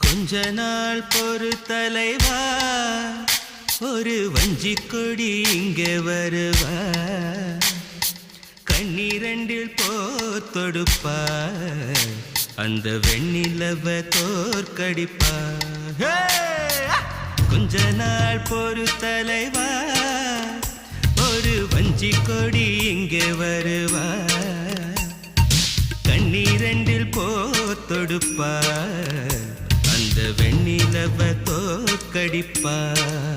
கொஞ்ச நாள் பொறு தலைவா ஒரு வஞ்சி கொடி இங்கே வருவா கண்ணீரண்டில் போர் அந்த வெண்ணிலவ தோற்கடிப்பா கொஞ்ச நாள் பொறு தலைவா ஒரு வஞ்சி கொடி இங்கே வருவா கண்ணீரண்டில் போத்தொடுப்பா Tamaulipas.